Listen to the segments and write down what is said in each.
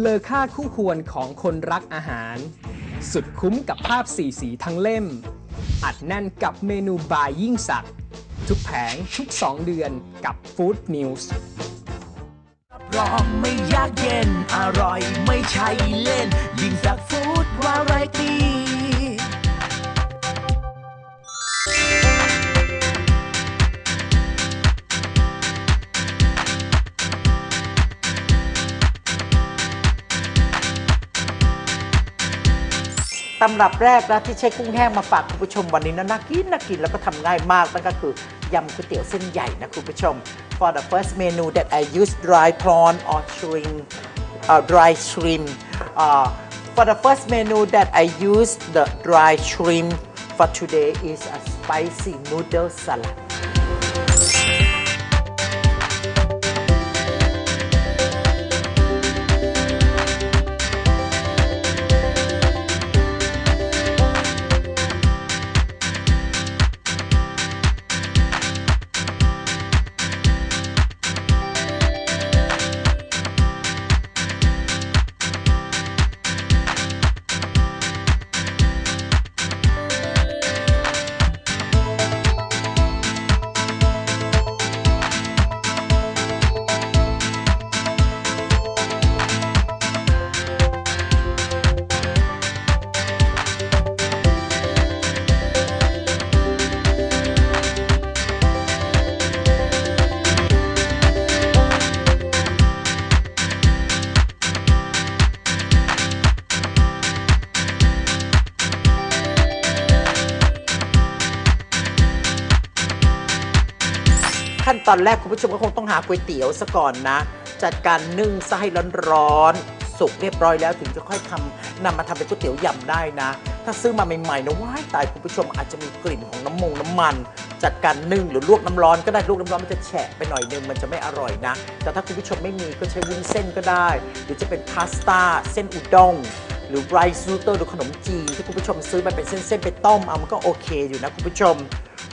เลอค่าคู่ควรของคนรักอาหาร สุดคุ้มกับภาพสีสีทั้งเล่ม อัดแน่นกับเมนูบายยิ่งสัก ทุกแผงทุก 2 เดือนกับฟู้ดนิวส์รองไม่ยากเย็น อร่อยไม่ใช่เล่น ยิ่งสักฟู้ดวาไรตี้ ตำรับแรกนะที่ใช้กุ้งแห้งมาฝากคุณผู้ชมวันนี้นะน่ากินน่ากินแล้วก็ทำง่ายมากนั่นก็คือยำก๋วยเตี๋ยวเส้นใหญ่นะคุณผู้ชม for the first menu that I use dry prawn or shrimp uh, dry shrimp uh, for the first menu that I use the dry shrimp for today is a spicy noodle salad ตอนแรกคุณผู้ชมก็คงต้องหาก๋วยเตี๋ยวซะก่อนนะ จัดการนึ่งซะให้ร้อนๆสุกเรียบร้อยแล้วถึงจะค่อยทำนำมาทำเป็นก๋วยเตี๋ยวยำได้นะ ถ้าซื้อมาใหม่ๆนะว้ายตายคุณผู้ชมอาจจะมีกลิ่นของน้ำมงน้ำมัน จัดการนึ่งหรือลวกน้ำร้อนก็ได้ลวกน้ำร้อนมันจะแฉะไปหน่อยนึงมันจะไม่อร่อยนะ แต่ถ้าคุณผู้ชมไม่มีก็ใช้วุ้นเส้นก็ได้ หรือจะเป็นพาสต้าเส้นอุด้งหรือไรซ์นูเตอร์หรือขนมจีนที่คุณผู้ชมซื้อมาเป็นเส้นๆไปต้มเอามันก็โอเคอยู่นะคุณผู้ชม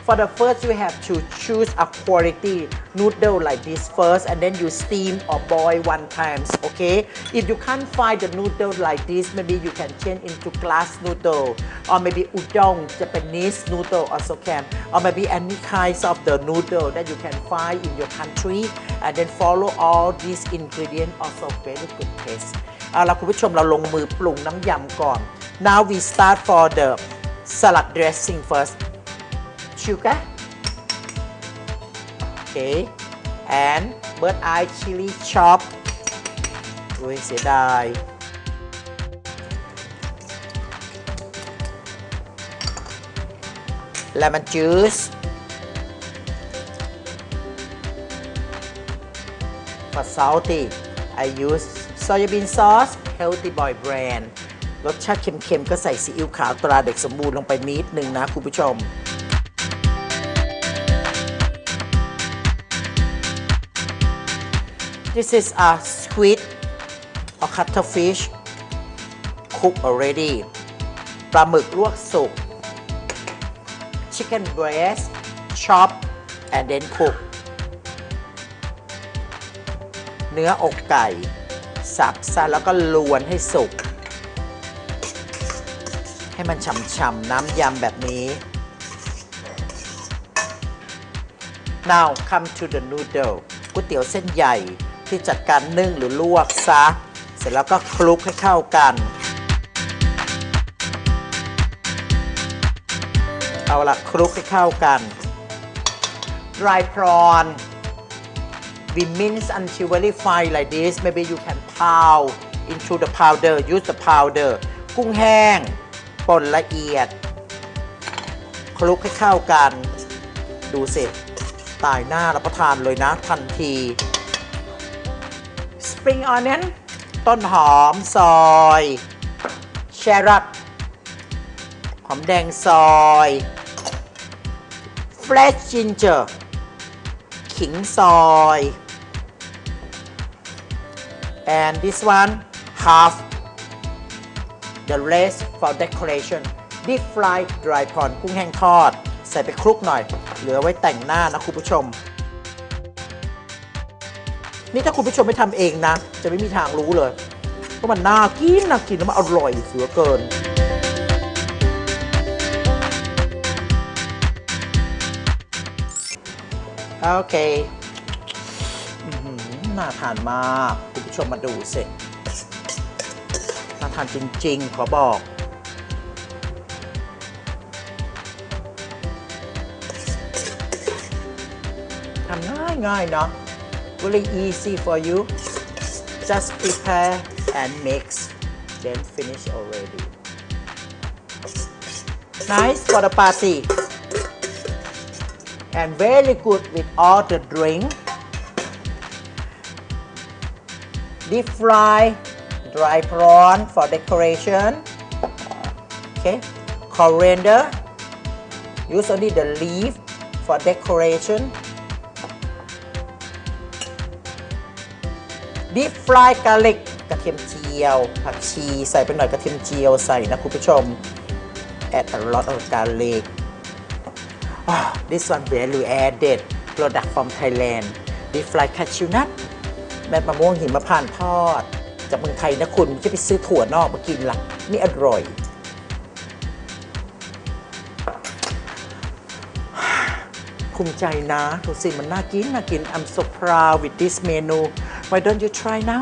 For the first you have to choose a quality noodle like this first and then you steam or boil one times okay if you can't find the noodle like this maybe you can change into glass noodle or maybe udon Japanese noodle also can or maybe any kinds of the noodle that you can find in your country and then follow all these ingredients also very good taste เอาละคุณผู้ชมเราลงมือปรุงน้ำยำก่อน now we start for the salad dressing first sugar okay and bird eye chili chop โอ้ยเสียดาย lemon juice for salty I use soybean sauce healthy boy brand รสชาติเค็มๆ ก็ใส่ซีอิ๊วขาวตราเด็กสมบูรณ์ลงไปนิดนึงนะคุณผู้ชม This is a squid or cuttlefish cooked already ปลาหมึกลวกสุก chicken breast chop and then cook เนื้ออกไก่ สับซะแล้วก็ลวนให้สุก ให้มันฉ่ำๆน้ำยำแบบนี้ now come to the noodle ก๋วยเตี๋ยวเส้นใหญ่ ที่จัดการนึ่งหรือลวกซะ เสร็จแล้วก็คลุกให้เข้ากัน เอาละคลุกให้เข้ากัน dry prawn we mince until very fine like this maybe you can pound into the powder use the powder กุ้งแห้งป่นละเอียด คลุกให้เข้ากัน ดูสิตายหน้ารับประทานเลยนะทันที ปริงออนเน้นต้นหอมซอยแชรัทหอมแดงซอยเฟรชจินเจอร์ขิงซอย and this one half the rest for decoration deep fried dry prawn กุ้งแห้งทอด ใส่ไปคลุกหน่อย เหลือไว้แต่งหน้านะคุณผู้ชม นี่ถ้าคุณผู้ชมไม่ทำเองนะ จะไม่มีทางรู้เลยก็มันน่ากินน่ากินแล้วมันอร่อยเสือเกิน โอเคอื้อหือน่าทานมาก คุณผู้ชมมาดูสิ น่าทานจริง ๆ ขอบอก ทำง่ายง่ายๆเนาะ very easy for you. Just prepare and mix then finish already. Nice for the party. And very good with all the drink. Deep fry dry prawn for decoration. Okay coriander. Use only the leaf for decoration ดิฟฟรายกะเล็กกระเทียมเจียว ผักชีใส่ไปหน่อยกระเทียมเจียวใส่นะคุณผู้ชม add a lot of garlic Ah, this one value added product from Thailand deep fry cashew nut แม่มะม่วงหิมะพานทอด จากเมืองไทยนะคุณจะไปซื้อถั่วนอกมากินละนี่อร่อย ภูมิใจนะ ทุกสิ่งมันน่ากินน่ากิน I'm so proud with this menu why don't you try now